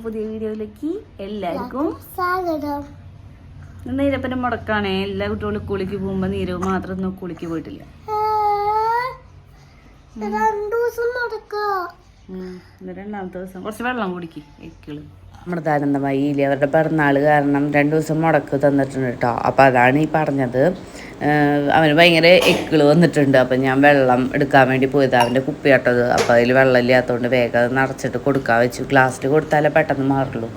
നമ്മുടെ പുതിയ വീഡിയോയിലേക്ക് എല്ലാവർക്കും സ്വാഗതം. നീരപ്പന്റെ മുടക്കാണേ. എല്ലാ കുട്ടികളും കുളിക്ക് പോകുമ്പോൾ നീരവ് മാത്രം ഒന്നും കുളിക്ക് പോയിട്ടില്ല. രണ്ടാമത്തെ ദിവസം. കുറച്ച് വെള്ളം കുടിക്കും എക്കിൾ അമൃതാനന്ദമായി ഇല്ലേ? അവരുടെ പിറന്നാൾ കാരണം രണ്ട് ദിവസം മുടക്ക് തന്നിട്ടുണ്ട് കേട്ടോ. അപ്പോൾ അതാണ് ഈ പറഞ്ഞത്. അവന് ഭയങ്കര എക്കിൾ വന്നിട്ടുണ്ട്. അപ്പം ഞാൻ വെള്ളം എടുക്കാൻ വേണ്ടി പോയത്. അവന്റെ കുപ്പിയാട്ടത് അപ്പോൾ അതിൽ വെള്ളം ഇല്ലാത്തതുകൊണ്ട് വേഗം അത് നിറച്ചിട്ട് കൊടുക്കാൻ വെച്ചു. ഗ്ലാസ്സിൽ കൊടുത്താലേ പെട്ടെന്ന് മാറുള്ളൂ.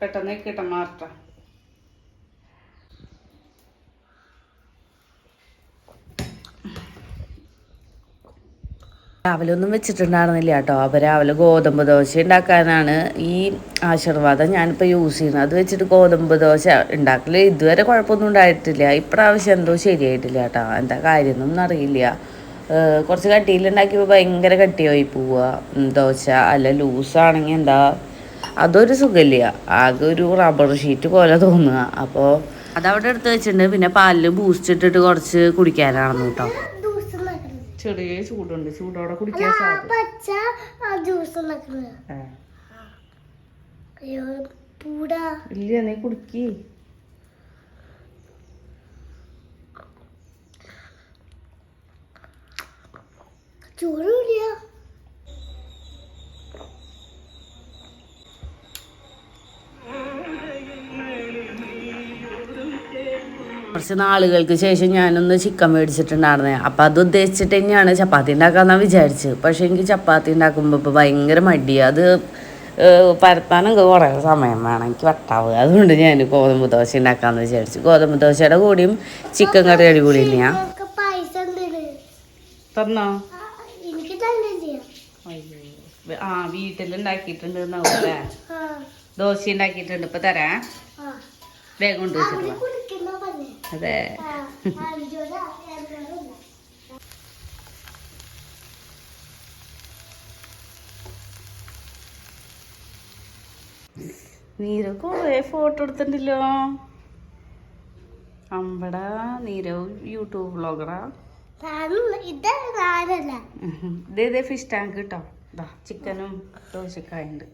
പെട്ടെന്ന് കിട്ടാൻ മാറട്ടെ. രാവിലെ ഒന്നും വെച്ചിട്ടുണ്ടായിരുന്നില്ല കേട്ടോ. അപ്പോൾ രാവിലെ ഗോതമ്പ് ദോശ ഉണ്ടാക്കാനാണ് ഈ ആശീർവാദം ഞാനിപ്പോൾ യൂസ് ചെയ്യുന്നത്. അത് വെച്ചിട്ട് ഗോതമ്പ് ദോശ ഉണ്ടാക്കൽ ഇതുവരെ കുഴപ്പമൊന്നും ഉണ്ടായിട്ടില്ല. ഇപ്രാവശ്യം എന്തോ ശരിയായിട്ടില്ല കേട്ടോ. എന്താ കാര്യമൊന്നും അറിയില്ല. കുറച്ച് കട്ടിയിലുണ്ടാക്കിയപ്പോൾ ഭയങ്കര കട്ടിയായി പോവുക ദോശ അല്ല ലൂസാണെങ്കിൽ എന്താ? അതൊരു സുഖമില്ല. ആകെ ഒരു റബ്ബർ ഷീറ്റ് പോലെ തോന്നുക. അപ്പോൾ അതവിടെ എടുത്ത് വെച്ചിട്ടുണ്ട്. പിന്നെ പാലിൽ ബൂസ്റ്റ് ഇട്ടിട്ട് കുറച്ച് കുടിക്കാനാണെന്ന് കേട്ടോ. ചെറിയ ചൂടുണ്ട്. ചൂടോടെ കുടിക്കാൻ ഇല്ല നീ കുടിക്കേ. ചൂടില്ല കുറച്ച് നാളുകൾക്ക് ശേഷം ഞാനൊന്ന് ചിക്കൻ മേടിച്ചിട്ടുണ്ടായിരുന്നേ. അപ്പം അത് ഉദ്ദേശിച്ചിട്ട് തന്നെയാണ് ചപ്പാത്തി ഉണ്ടാക്കാമെന്നാണ് വിചാരിച്ചത്. പക്ഷേ എനിക്ക് ചപ്പാത്തി ഉണ്ടാക്കുമ്പോൾ ഇപ്പോൾ ഭയങ്കര മടി അത് പരത്താനും പരത്താനൊക്കെ കുറേ സമയം വേണം. എനിക്ക് വട്ടാവ്. അതുകൊണ്ട് ഞാൻ ഗോതമ്പ് ദോശ ഉണ്ടാക്കാമെന്ന് വിചാരിച്ചു. ഗോതമ്പ് ദോശയുടെ കൂടിയും ചിക്കൻ കറി അടിപൊളി എന്തിന് തന്നോ? ആ, വീട്ടിലുണ്ടാക്കിയിട്ടുണ്ട് ദോശ ഉണ്ടാക്കിയിട്ടുണ്ട്. ഇപ്പൊ തരാം. വേഗം കൊണ്ട് വെച്ചിട്ട് വാ. കുടിക്കുന്ന പറഞ്ഞേ അതെ നീര കുറേ ഫോട്ടോ എടുത്തിട്ടില്ലോ അമ്പട നീരവ് യൂട്യൂബ് വ്ളോഗറാ ഇത് ഇതേ ഫിഷ് ടാങ്ക് കേട്ടോ ഇതാ ചിക്കനും ദോശക്കായുണ്ട്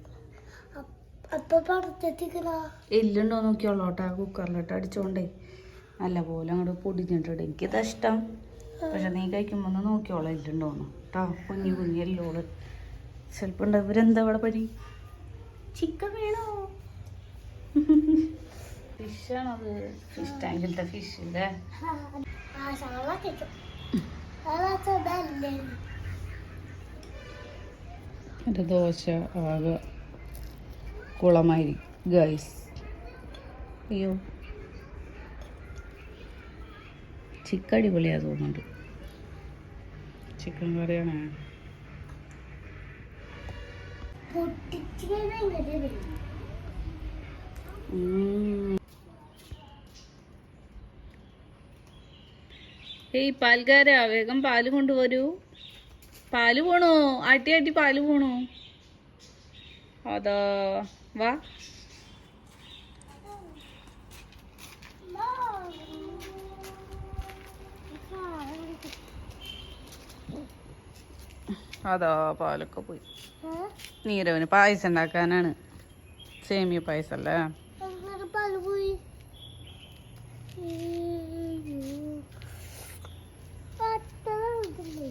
എല്ലുണ്ടോ നോക്കിയോളോട്ടാ കുക്കറിലോട്ട് അടിച്ചോണ്ടേ. നല്ല പോലെ അങ്ങോട്ട് പൊടിഞ്ഞിട്ടുണ്ട്. എനിക്കിതാ ഇഷ്ടം. പക്ഷെ നീ കഴിക്കുമ്പോൾ ഒന്ന് നോക്കിയോളാം ഇല്ലുണ്ടോന്ന് കേട്ടോ കുഞ്ഞു കുഞ്ഞു എല്ലോൾ. ചിലപ്പോൾ ഉണ്ട് ഇവരെന്താ ഇവിടെ പണി? ചിക്കൻ വേണോ? ഫിഷാണത്. ഫിഷ് ടാങ്കിലത്തെ ഫിഷ് അല്ലേ എന്റെ ദോശ ആകെ കുളമായിരിക്കും. ഗൈസ് അയ്യോ. ചിക്കൻ അടിപൊളിയാ തോന്നുന്നുണ്ട്. ചിക്കൻ കറിയാണ്. ഏയ് പാൽക്കാരാ വേഗം പാൽ കൊണ്ടുവരൂ. പാൽ പോണോ? ആട്ടി ആട്ടി പാൽ പോണോ? അതാ വാ. അതാ പാലൊക്കെ പോയി? നീരവന് പായസം ഉണ്ടാക്കാനാണ്. സേമിയ പായസം അല്ലേ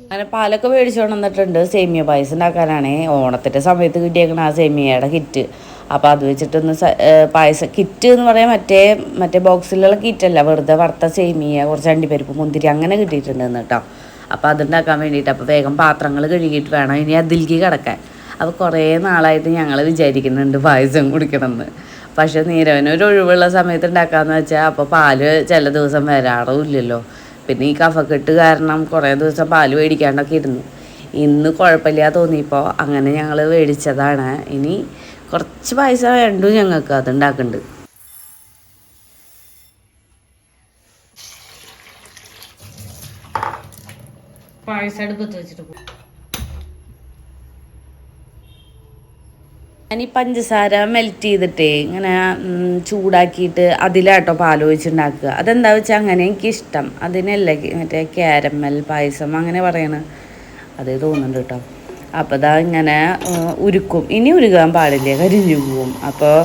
അങ്ങനെ പാലൊക്കെ മേടിച്ചു വന്നിട്ടുണ്ട് സേമിയ പായസം ഉണ്ടാക്കാനാണേ. ഓണത്തിന്റെ സമയത്ത് കിട്ടിയേക്കണ ആ സേമിയയുടെ കിറ്റ് അപ്പോൾ അത് വെച്ചിട്ടൊന്ന് പായസം കിറ്റ് എന്ന് പറയാൻ മറ്റേ മറ്റേ ബോക്സിലുള്ള കിറ്റല്ല വെറുതെ വറുത്ത സേമിയ കുറച്ച് അണ്ടിപ്പരിപ്പ് മുന്തിരി അങ്ങനെ കിട്ടിയിട്ടുണ്ട് കേട്ടോ. അപ്പോൾ അതുണ്ടാക്കാൻ വേണ്ടിയിട്ട് അപ്പോൾ വേഗം പാത്രങ്ങൾ കഴുകിയിട്ട് വേണം. ഇനി അതിലേക്ക് കിടക്കാൻ. അപ്പോൾ കുറേ നാളായിട്ട് ഞങ്ങൾ വിചാരിക്കുന്നുണ്ട് പായസം കുടിക്കണമെന്ന്. പക്ഷേ നീരവന് ഒരു ഒഴിവുള്ള സമയത്ത് ഉണ്ടാക്കാമെന്ന് വെച്ചാൽ അപ്പോൾ പാൽ ചില ദിവസം വരാറും ഇല്ലല്ലോ. പിന്നെ ഈ കഫക്കെട്ട് കാരണം കുറേ ദിവസം പാൽ മേടിക്കാണ്ടൊക്കെ ഇരുന്നു. ഇന്ന് കുഴപ്പമില്ല തോന്നിയപ്പോൾ അങ്ങനെ ഞങ്ങൾ മേടിച്ചതാണ്. ഇനി കുറച്ച് പായസം വേണ്ടു ഞങ്ങൾക്ക് അത് ഉണ്ടാക്കുന്നുണ്ട് പായസം അടുപ്പത്ത് വെച്ചിട്ട് പോകും പഞ്ചസാര മെൽറ്റ് ചെയ്തിട്ടേ ഇങ്ങനെ ചൂടാക്കിയിട്ട് അതിലാട്ടോ പാൽ ഒഴിച്ചുണ്ടാക്കുക അതെന്താ വെച്ചാൽ അങ്ങനെ എനിക്കിഷ്ടം. അതിനല്ല മറ്റേ ക്യാരമൽ പായസം അങ്ങനെ പറയണ അത് തോന്നുന്നുണ്ട് കേട്ടോ അപ്പോൾ ഇതാ ഇങ്ങനെ ഉരുക്കും. ഇനി ഉരുകാൻ പാടില്ല കരിഞ്ഞു പോവും. അപ്പോൾ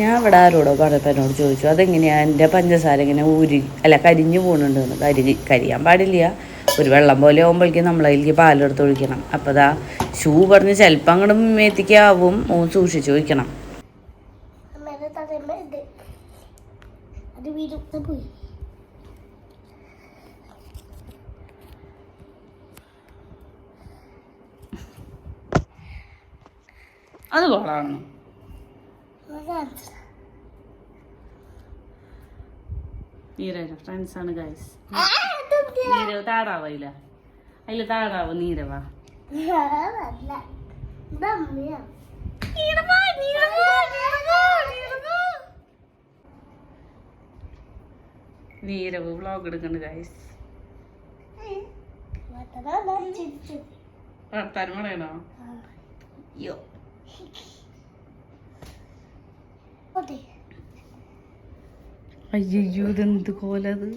ഞാൻ ഇവിടെ ആരോടോ പറഞ്ഞപ്പോൾ ചോദിച്ചു അതെങ്ങനെയാണ് എന്റെ പഞ്ചസാര ഇങ്ങനെ ഉരു അല്ല കരിഞ്ഞു പോകുന്നുണ്ടെന്ന് കരി കരിയാൻ പാടില്ല. ഒരു വെള്ളം പോലെ ആകുമ്പോഴേക്കും നമ്മളതിലേക്ക് പാലെടുത്ത് ഒഴിക്കണം. അപ്പോൾ ദാ ഷൂ പറഞ്ഞ് ചിലപ്പോൾ അങ്ങോട്ട് മേത്തിക്കാവും ഓൻ സൂക്ഷിച്ച് ഒഴിക്കണം അത് കൊള്ളാണ് ഫ്രണ്ട്സാണ് ഗൈസ് നീരവ് താടാവില്ല അതിൽ താടാവ് നീരവ. നീരവ് വ്ളോഗ് എടുക്കണ്ട് ഗൈസ് വർത്താനം പറയണോ? അയ്യോ. ഇതെന്ത് കോലത്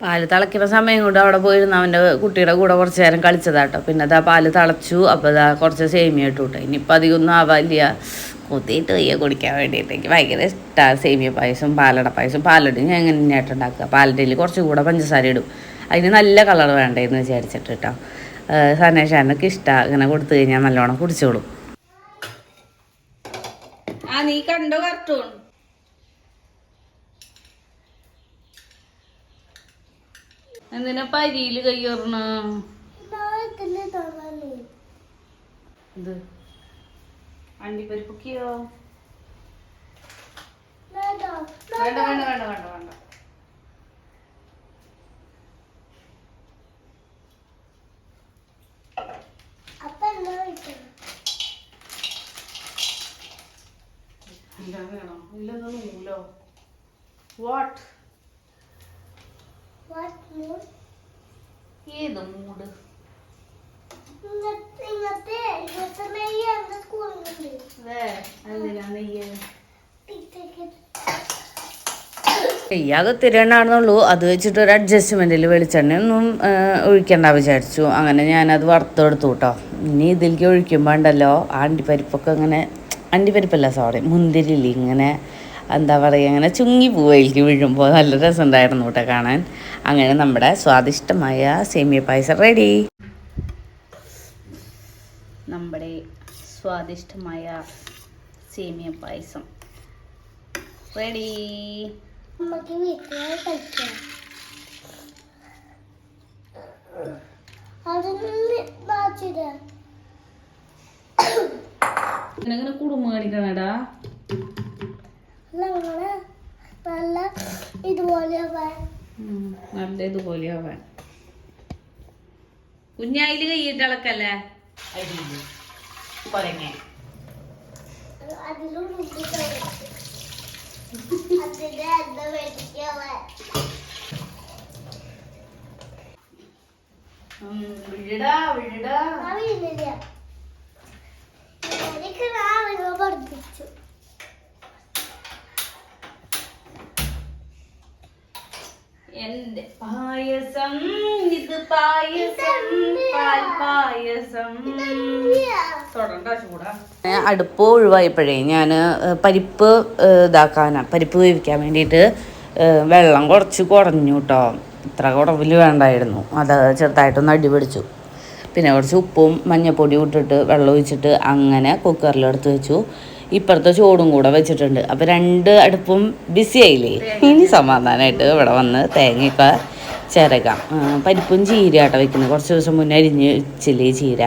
പാൽ തിളയ്ക്കുന്ന സമയം കൊണ്ട് അവിടെ പോയിരുന്ന അവന്റെ കുട്ടിയുടെ കൂടെ കുറച്ച് നേരം കളിച്ചതാട്ടോ. പിന്നെ അതാ പാൽ തിളച്ചു അപ്പോൾ അതാ കുറച്ച് സേമിയ ഇട്ടു കേട്ടോ ഇനിയിപ്പോൾ അധികമൊന്നും ആവാല്ല കൊത്തിയിട്ട് വയ്യ കുടിക്കാൻ വേണ്ടിയിട്ട്. എനിക്ക് ഭയങ്കര ഇഷ്ടമാണ് സേമിയ പായസം പാലട പായസം. പാലട ഞാൻ എങ്ങനെ തന്നെയായിട്ട് ഉണ്ടാക്കുക? പാലടയിൽ കുറച്ച് കൂടെ പഞ്ചസാര ഇടും. അതിന് നല്ല കളർ വേണ്ടേന്ന് വിചാരിച്ചിട്ട് കേട്ടോ സനേഷാനൊക്കെ ഇഷ്ടമാണ് ഇങ്ങനെ കൊടുത്തു കഴിഞ്ഞാൽ നല്ലോണം കുടിച്ചോളും. ആ നീ കണ്ടോ കാർട്ടൂൺ എന്തിനാ പരിയിൽ കയ്യേറണ ഇത് അണ്ടിപ്പരിപ്പൊക്കെയോ? വേണ്ട വേണ്ട വേണ്ട വേണ്ട വേണ്ട അപ്പൊ എന്താ കഴിക്കണം എന്താ വേണം ഇല്ലെന്ന് നൂലോ വാട്ട് വാട്ട് മൂഡ് ഏത് മൂട് ഇങ്ങനത്തെ ഇങ്ങനത്തെ ഇങ്ങനത്തെ നെയ്യ് എന്റെ സ്കൂളിലുണ്ട് എന്തിനാ നെയ്യ് ടിക്കറ്റ് നെയ്യാകെ തിരണ്ടാണെന്നുള്ളൂ അത് വെച്ചിട്ട് ഒരു അഡ്ജസ്റ്റ്മെന്റിൽ വെളിച്ചെണ്ണ ഒന്നും ഒഴിക്കണ്ട വിചാരിച്ചു. അങ്ങനെ ഞാനത് വറുത്തെടുത്തു കേട്ടോ ഇനി ഇതിലേക്ക് ഒഴിക്കുമ്പോൾ ഉണ്ടല്ലോ ആ അണ്ടിപ്പരിപ്പൊക്കെ ഇങ്ങനെ അണ്ടിപ്പരിപ്പല്ല സോറി മുന്തിരില്ലേ ഇങ്ങനെ എന്താ പറയുക അങ്ങനെ ചുങ്ങി പോവായിരിക്കും വീഴുമ്പോൾ നല്ല രസമുണ്ടായിരുന്നു കേട്ടോ കാണാൻ. അങ്ങനെ നമ്മുടെ സ്വാദിഷ്ടമായ സേമിയ പായസം റെഡി നമ്മുടെ സ്വാദിഷ്ടമായ സേമിയ പായസം റെഡി കുടുംബ കാണിക്കണടാ. നമ്മൾ നല്ല ഇതുപോലെ ആവാൻ. നല്ല ഇതുപോലെ ആവാൻ. കുഞ്ഞായിൽ കൈയിട്ട് ഇളക്കല്ലേ കൊരങ്ങ. അതിലും അതിന്റെ വിഴടാ വിഴടാ. എനിക്ക് പഠിപ്പിച്ചു. എന്റെ പായസം ഇത് പായസം പായസം. അടുപ്പ് ഒഴിവായപ്പോഴേ ഞാൻ പരിപ്പ് ഇതാക്കാനാ പരിപ്പ് വേവിക്കാൻ വേണ്ടിയിട്ട് വെള്ളം കുറച്ച് കുറഞ്ഞു കേട്ടോ ഇത്ര കുറവിൽ വേണ്ടായിരുന്നു. അത് ചെറുതായിട്ടൊന്ന് അടി പിടിച്ചു. പിന്നെ കുറച്ച് ഉപ്പും മഞ്ഞപ്പൊടിയും ഇട്ടിട്ട് വെള്ളം ഒഴിച്ചിട്ട് അങ്ങനെ കുക്കറിലെടുത്ത് വെച്ചു. ഇപ്പുറത്തെ ചോടും കൂടെ വെച്ചിട്ടുണ്ട്. അപ്പോൾ രണ്ട് അടുപ്പും ബിസി ആയില്ലേ? ഇനി സമാധാനമായിട്ട് ഇവിടെ വന്ന് തേങ്ങയൊക്കെ ചിരകാം. പരിപ്പും ചീര ചീരയാട്ടോ വെക്കുന്നത്. കുറച്ച് ദിവസം മുന്നേ അരിഞ്ഞ് വെച്ചില്ലേ ചീര.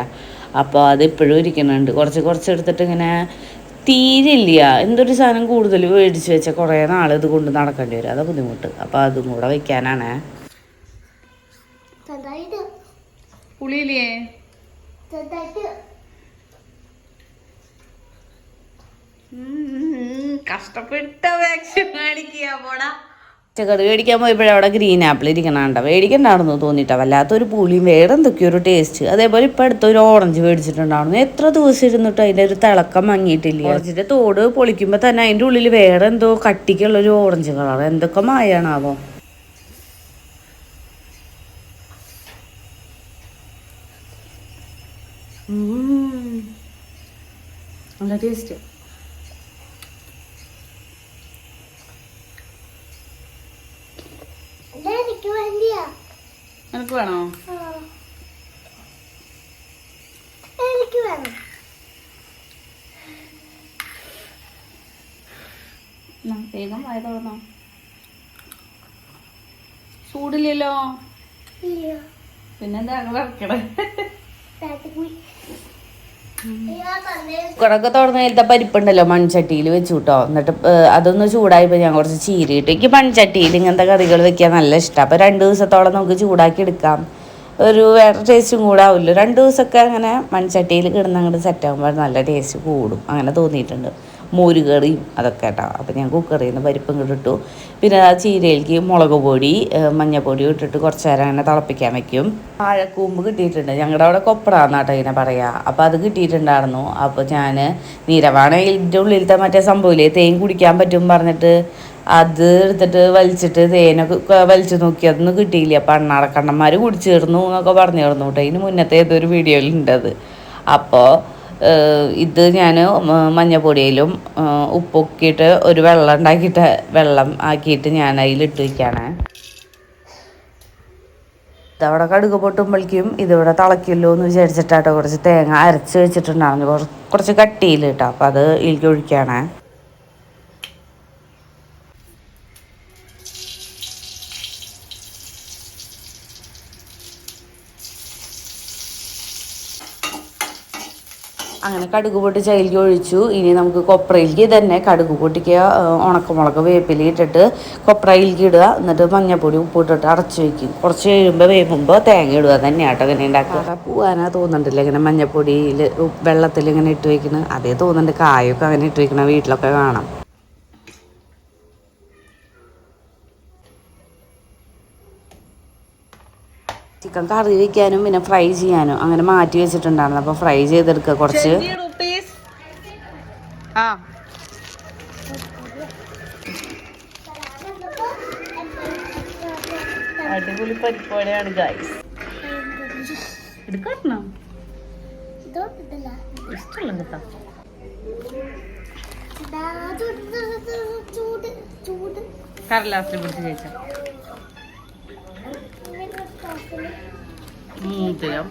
അപ്പോൾ അത് ഇപ്പോഴും ഇരിക്കുന്നുണ്ട്. കുറച്ച് കുറച്ച് എടുത്തിട്ട് ഇങ്ങനെ തീരില്ല. എന്തൊരു സാധനം കൂടുതൽ മേടിച്ച് വെച്ചാൽ കുറേ നാൾ ഇത് കൊണ്ട് നടക്കേണ്ടി വരും. അതാ ബുദ്ധിമുട്ട്. അപ്പോൾ അതും കൂടെ വയ്ക്കാനാണ് പുളിയില്ലേ? കഷ്ടപ്പെട്ട വാക്സിൻ കാണിക്കുക പോടാ. പച്ചക്കറി മേടിക്കാൻ പോയപ്പോഴേ അവിടെ ഗ്രീൻ ആപ്പിൾ ഇരിക്കണാണ്ട? മേടിക്കണ്ടാണെന്ന് തോന്നിയിട്ടാ വല്ലാത്തൊരു പുളിയും വേറെ എന്തൊക്കെയോ ഒരു ടേസ്റ്റ് അതേപോലെ ഇപ്പം അടുത്തൊരു ഓറഞ്ച് മേടിച്ചിട്ടുണ്ടാവുന്നു എത്ര ദിവസം ഇരുന്നിട്ട് അതിന്റെ ഒരു തിളക്കം മങ്ങിയിട്ടില്ല. ഓറഞ്ചിന്റെ തോട് പൊളിക്കുമ്പോൾ തന്നെ അതിന്റെ ഉള്ളിൽ വേറെ എന്തോ കട്ടിക്കുള്ള ഒരു ഓറഞ്ച് കളർ എന്തൊക്കെ മായാണാവോ? നല്ല ടേസ്റ്റ് ഇത് എനിക്ക് വേണ്ടിയാ നിനക്ക് വേണോ? എനിക്ക് വേണം. വേഗം വായ തുറന്നോ. ചൂടില്ലല്ലോ? പിന്നെന്താ? അങ്ങനെ കുക്കറൊക്കെ തുറന്ന് നേരത്തെ പരിപ്പുണ്ടല്ലോ മൺചട്ടിയിൽ വെച്ചു കേട്ടോ എന്നിട്ട് അതൊന്ന് ചൂടായപ്പോൾ ഞാൻ കുറച്ച് ചീരിയിട്ട് എനിക്ക് മൺചട്ടിയിൽ ഇങ്ങനത്തെ കറികൾ വെക്കാൻ നല്ല ഇഷ്ടമാണ് അപ്പോൾ രണ്ട് ദിവസത്തോളം നമുക്ക് ചൂടാക്കി എടുക്കാം. ഒരു വേറെ ടേസ്റ്റും കൂടെ ആവില്ല. രണ്ട് ദിവസമൊക്കെ അങ്ങനെ മൺചട്ടിയിൽ കിടന്ന് അങ്ങോട്ട് സെറ്റ് ആകുമ്പോൾ നല്ല ടേസ്റ്റ് കൂടും. അങ്ങനെ തോന്നിയിട്ടുണ്ട്. മോര് കറിയും അതൊക്കെ കേട്ടോ. അപ്പോൾ ഞാൻ കുക്കറിൽ നിന്ന് പരിപ്പും ഇട്ടു. പിന്നെ ആ ചീരയിലേക്ക് മുളക് പൊടി മഞ്ഞപ്പൊടി ഇട്ടിട്ട് കുറച്ച് നേരം അങ്ങനെ തിളപ്പിക്കാൻ വെക്കും. വാഴക്കൂമ്പ് കിട്ടിയിട്ടുണ്ട്. ഞങ്ങളുടെ അവിടെ കൊപ്പറാന്നാട്ടോ ഇങ്ങനെ പറയാ. അപ്പോൾ അത് കിട്ടിയിട്ടുണ്ടായിരുന്നു. അപ്പോൾ ഞാൻ നീരവാണ ഇതിന്റെ ഉള്ളിലത്തെ മറ്റേ സംഭവമില്ലേ? തേൻ കുടിക്കാൻ പറ്റും പറഞ്ഞിട്ട് അത് എടുത്തിട്ട് വലിച്ചിട്ട് തേനൊക്കെ വലിച്ചു നോക്കി. അതൊന്നും കിട്ടിയില്ല. അപ്പം അണ്ണാറക്കണ്ണന്മാർ കുടിച്ചേർന്നു എന്നൊക്കെ പറഞ്ഞു തീർന്നു കേട്ടോ. ഇതിന് മുന്നത്തെ ഏതൊരു അത്. അപ്പോൾ ഇത് ഞാൻ മഞ്ഞപ്പൊടിയിലും ഉപ്പൊക്കിയിട്ട് ഒരു വെള്ളം ഉണ്ടാക്കിയിട്ട് വെള്ളം ആക്കിയിട്ട് ഞാൻ അതിലിട്ട് വയ്ക്കുകയാണ് ഇതവിടെ കടുക് പൊട്ടുമ്പോഴേക്കും ഇതിവിടെ തിളക്കില്ലോ എന്ന് വിചാരിച്ചിട്ടാട്ടോ കുറച്ച് തേങ്ങ അരച്ച് വെച്ചിട്ടുണ്ടായിരുന്നു. കുറച്ച് കുറച്ച് കട്ടിയിൽ കേട്ടോ അപ്പം അത് ഇതിലേക്ക് ഒഴിക്കുകയാണ് അങ്ങനെ കടുക് പൊട്ടി ചൈലിക്ക് ഒഴിച്ചു. ഇനി നമുക്ക് കൊപ്രയിലേക്ക് തന്നെ കടുക് പൊട്ടിക്കുക ഉണക്കമുളക് വേപ്പില ഇട്ടിട്ട് കൊപ്രയിലേക്ക് ഇടുക. എന്നിട്ട് മഞ്ഞപ്പൊടി ഉപ്പിട്ടിട്ട് അടച്ച് വെക്കും. കുറച്ച് കഴിയുമ്പോൾ വേകുമ്പോൾ തേങ്ങ ഇടുക തന്നെയാട്ടോ ഇങ്ങനെ ഉണ്ടാക്കുക. പൂവാനാ തോന്നുന്നുണ്ടല്ലോ ഇങ്ങനെ മഞ്ഞപ്പൊടിയിൽ വെള്ളത്തിൽ ഇങ്ങനെ ഇട്ട് വെക്കുന്നത് അതേ തോന്നുന്നുണ്ട് കായൊക്കെ അങ്ങനെ ഇട്ട് വയ്ക്കണം വീട്ടിലൊക്കെ കാണാം. ചിക്കൻ കറി വെക്കാനും പിന്നെ ഫ്രൈ ചെയ്യാനും അങ്ങനെ മാറ്റി വെച്ചിട്ടുണ്ടായിരുന്നു. അപ്പോൾ ഫ്രൈ ചെയ്തെടുക്കുക കുറച്ച്. ആ. അടിപൊളി പരിപ്പോടെയാണ് ഗൈസ് എടുക്കണം ഇഷ്ടമല്ല ഇതാ ചൂട് ചൂട് ചൂട്. ചൂട് കടലാസിൽ പിടിച്ച് ചേച്ചാ മൂത്തിരം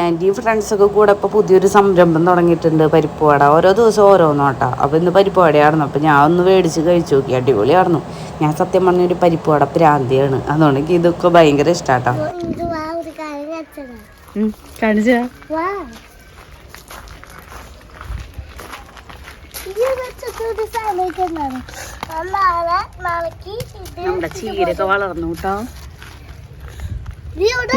ആന്റിയും ഫ്രണ്ട്സൊക്കെ കൂടെ ഇപ്പോൾ പുതിയൊരു സംരംഭം തുടങ്ങിയിട്ടുണ്ട് പരിപ്പുവട ഓരോ ദിവസം ഓരോന്നും കേട്ടോ അപ്പോൾ ഇന്ന് പരിപ്പുവടയായിരുന്നു അപ്പോൾ ഞാൻ ഒന്ന് മേടിച്ച് കഴിച്ചു നോക്കി അടിപൊളിയായിരുന്നു ഞാൻ സത്യം പറഞ്ഞൊരു പരിപ്പുവട പ്രാന്തിയാണ് അതുകൊണ്ട് എനിക്ക് ഇതൊക്കെ ഭയങ്കര ഇഷ്ടാട്ടോ കാണിച്ചാ വാ ഇത് വെച്ചിട്ട് സമയത്തുണ്ടാണ് നാളെ നാളേക്ക് ഇത് നമ്മുടെ ചീരൊക്കെ വളർന്നു കേട്ടോ.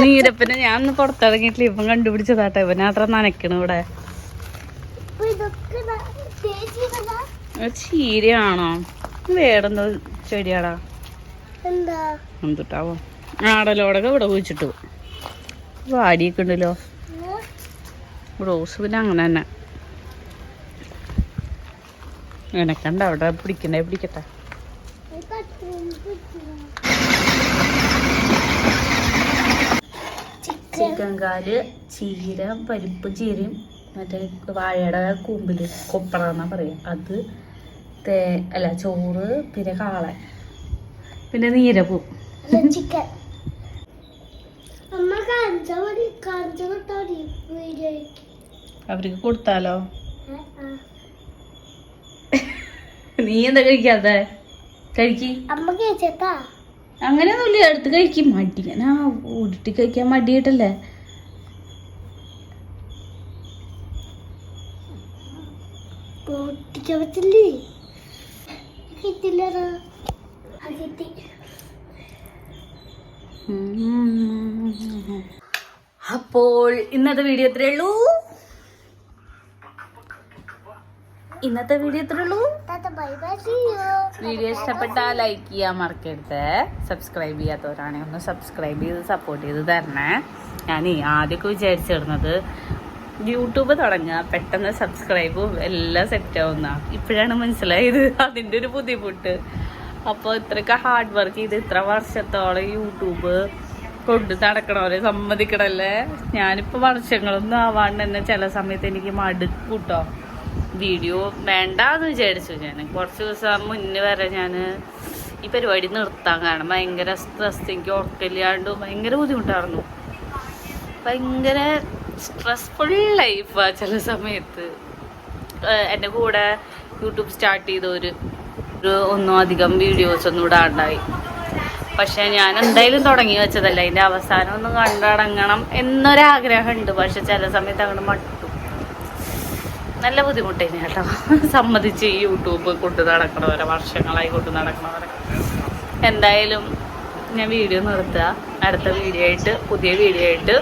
നീരപ്പനെ ഞാൻ ഒന്ന് പുറത്തിറങ്ങിയിട്ടില്ല. ഇപ്പം കണ്ടുപിടിച്ചതാട്ടോ. ഇവനെ അത്ര നനയ്ക്കണ ഇവിടെ. ചീരയാണോ? വേറെന്തോ ചെടിയാടാ. എന്താ? എന്തുട്ടാവോ? ആടലോടൊക്കെ ഇവിടെ കുഴിച്ചിട്ടു. വാടിയൊക്കെ ഉണ്ടല്ലോ. റോസ് പിന്നെ അങ്ങനെ തന്നെ. എനക്കണ്ട അവിടെ പിടിക്കണ്ടേ? പിടിക്കട്ടെ. ചിക്കൻ കാൽ ചീര പരിപ്പ് ചീരയും മറ്റേ വാഴയുടെ കൂമ്പിൽ കൊപ്പറ എന്നാ പറയാ. അത് തേ അല്ല ചോറ് പിന്നെ കാള. പിന്നെ നീരപ്പൂ. ചിക്കൻ. അവർക്ക് കൊടുത്താലോ. നീ എന്താ കഴിക്കാതെ കഴിക്കി. അങ്ങനെയൊന്നുമില്ല എടുത്ത് കഴിക്കും. മടിക്കാൻ ആ ഉരുട്ടി കഴിക്കാൻ മടിയായിട്ടല്ലേ? പൊട്ടിക്കാൻ പറ്റില്ലേ കിട്ടില്ലടാ. കിട്ടി. അപ്പോൾ ഇന്നത്തെ വീഡിയോ ഇത്രയേ ഉള്ളൂ. ഇന്നത്തെ വീഡിയോ ഇത്രയേ ഉള്ളൂ. വീഡിയോ ഇഷ്ടപ്പെട്ടാൽ ലൈക്ക് ചെയ്യാൻ മറക്കരുത്. സബ്സ്ക്രൈബ് ചെയ്യാത്തവരാണെങ്കിൽ ഒന്ന് സബ്സ്ക്രൈബ് ചെയ്ത് സപ്പോർട്ട് ചെയ്ത് തരണേ. ഞാൻ ആദ്യമൊക്കെ വിചാരിച്ചിരുന്നത് യൂട്യൂബ് തുടങ്ങുക പെട്ടെന്ന് സബ്സ്ക്രൈബും എല്ലാം സെറ്റ് ആവുന്ന. ഇപ്പോഴാണ് മനസ്സിലായത് അതിന്റെ ഒരു ബുദ്ധിമുട്ട് അപ്പോൾ ഇത്രയൊക്കെ ഹാർഡ് വർക്ക് ചെയ്ത് ഇത്ര വർഷത്തോളം യൂട്യൂബ് കൊണ്ട് നടക്കണവരെ സമ്മതിക്കണല്ലേ? ഞാനിപ്പോൾ വർഷങ്ങളൊന്നും ആവാണ്ട് തന്നെ ചില സമയത്ത് എനിക്ക് മടുക്കൂട്ടോ. കേട്ടോ വീഡിയോ വേണ്ടാന്ന് വിചാരിച്ചു ഞാൻ. കുറച്ച് ദിവസം മുന്നേ വരെ ഞാൻ ഈ പരിപാടി നിർത്താൻ കാരണം ഭയങ്കര സ്ട്രെസ് എനിക്ക് ഉറക്കില്ലാണ്ട് ഭയങ്കര ബുദ്ധിമുട്ടായിരുന്നു. ഭയങ്കര സ്ട്രെസ്ഫുൾ ലൈഫാണ് ചില സമയത്ത്. എന്റെ കൂടെ യൂട്യൂബ് സ്റ്റാർട്ട് ചെയ്ത ഒരു ഒന്നും അധികം വീഡിയോസ് ഒന്നും ഇടാണ്ടായി. പക്ഷെ ഞാൻ എന്തായാലും തുടങ്ങി വെച്ചതല്ല. അതിന്റെ അവസാനം ഒന്ന് കണ്ടടങ്ങണം എന്നൊരാഗ്രഹമുണ്ട്. പക്ഷെ ചില സമയത്ത് അങ്ങോട്ട് നല്ല ബുദ്ധിമുട്ടേനെ കേട്ടോ. സമ്മതിച്ച് ഈ യൂട്യൂബ് കൊണ്ട് നടക്കണവരെ വർഷങ്ങളായി കൊണ്ട് നടക്കണവരെ എന്തായാലും ഞാൻ വീഡിയോ നിർത്തുക. അടുത്ത വീഡിയോ ആയിട്ട് പുതിയ വീഡിയോ ആയിട്ട്.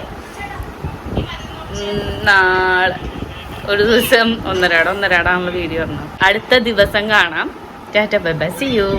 നാളെ. ഒരു ദിവസം ഒന്നരാട ഒന്നരാടാണുള്ള വീഡിയോ പറഞ്ഞു അടുത്ത ദിവസം കാണാം. Tata bye bye. See you